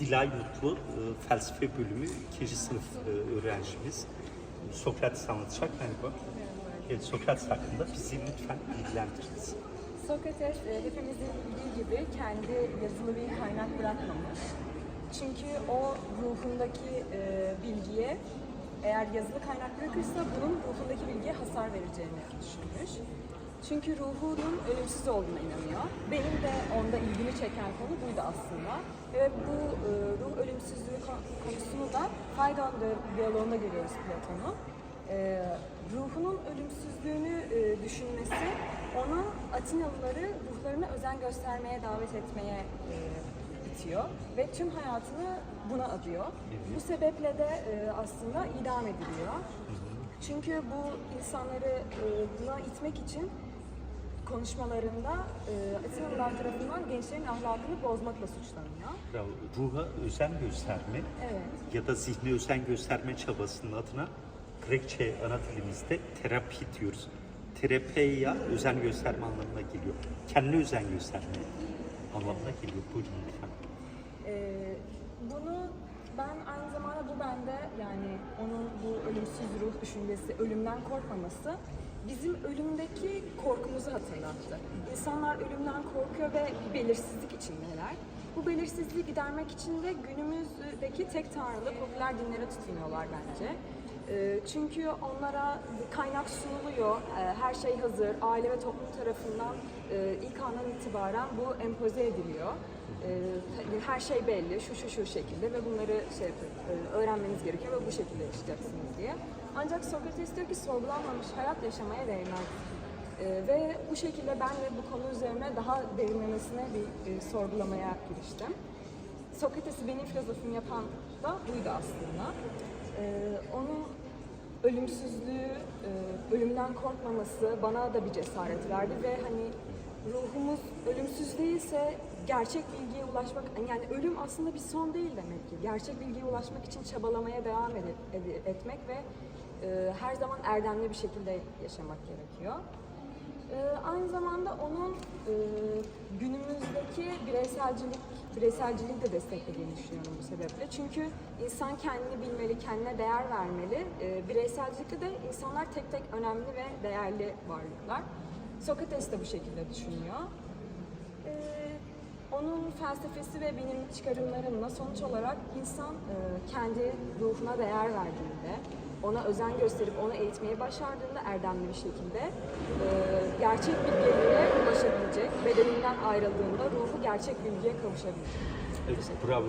Dilay Mutlu, e, felsefe bölümü ikinci sınıf e, öğrencimiz. Sokrates anlatacak galiba. Evet, Sokrates hakkında bizi lütfen bilgilendiriniz. Sokrates e, hepimizin bildiği gibi kendi yazılı bir kaynak bırakmamış. Çünkü o ruhundaki e, bilgiye eğer yazılı kaynak bırakırsa bunun ruhundaki bilgiye hasar vereceğini düşünmüş. Çünkü ruhunun ölümsüz olduğuna inanıyor. Benim de onda ilgimi çeken konu buydu aslında. Ve bu e, ruh ölümsüzlüğü kon- konusunu da Phaidon diyaloğunda görüyoruz Platon'u. E, ruhunun ölümsüzlüğünü e, düşünmesi ona Atinalıları ruhlarına özen göstermeye davet etmeye e, itiyor ve tüm hayatını buna adıyor. Bu sebeple de e, aslında idam ediliyor. Çünkü bu insanları e, buna itmek için konuşmalarında e, Atinalılar tarafından gençlerin ahlakını bozmakla suçlanıyor. Ya, Ruha özen gösterme Evet. ya da zihne özen gösterme çabasının adına Grekçe ana dilimizde terapi diyoruz. Terapeya özen gösterme anlamına geliyor. Kendine özen gösterme anlamına geliyor. Buyurun lütfen. Ee, bunu ben aynı zamanda bu bende yani onun bu ölümsüz ruh düşüncesi, ölümden korkmaması bizim ölümdeki korkumuzu hatırlattı. İnsanlar ölümden korkuyor ve bir belirsizlik içindeler. Bu belirsizliği gidermek için de günümüzdeki tek tanrılı popüler dinlere tutunuyorlar bence. Ee, Çünkü onlara kaynak sunuluyor, Ee, her şey hazır, aile ve toplum tarafından e, ilk andan itibaren bu empoze ediliyor. Ee, Her şey belli, şu şu şu şekilde ve bunları şey yapın, e, öğrenmeniz gerekiyor ve bu şekilde yaşayacaksınız diye. Ancak Sokrates diyor ki sorgulanmamış hayat yaşamaya değmez. Ve bu şekilde ben de bu konu üzerine daha derinlemesine bir e, sorgulamaya giriştim. Sokrates'i benim filozofum yapan da buydu aslında. Ee, onun ölümsüzlüğü, e, ölümden korkmaması bana da bir cesaret verdi ve hani ruhumuz ölümsüz değilse gerçek bilgiye ulaşmak, yani ölüm aslında bir son değil demek ki. Gerçek bilgiye ulaşmak için çabalamaya devam etmek ve e, her zaman erdemli bir şekilde yaşamak gerekiyor. Ee, aynı zamanda onun e, günümüzdeki bireyselcilik, bireyselciliği de desteklediğini düşünüyorum bu sebeple. Çünkü insan kendini bilmeli, kendine değer vermeli. Ee, bireyselcilikte de insanlar tek tek önemli ve değerli varlıklar. Sokrates de bu şekilde düşünüyor. Ee, onun felsefesi ve bilim çıkarımlarıyla sonuç olarak insan e, kendi ruhuna değer verdiğinde, ona özen gösterip onu eğitmeyi başardığında erdemli bir şekilde e, gerçek bilgiye ulaşabilecek, bedeninden ayrıldığında ruhu gerçek bilgiye kavuşabilecek. Evet, bravo.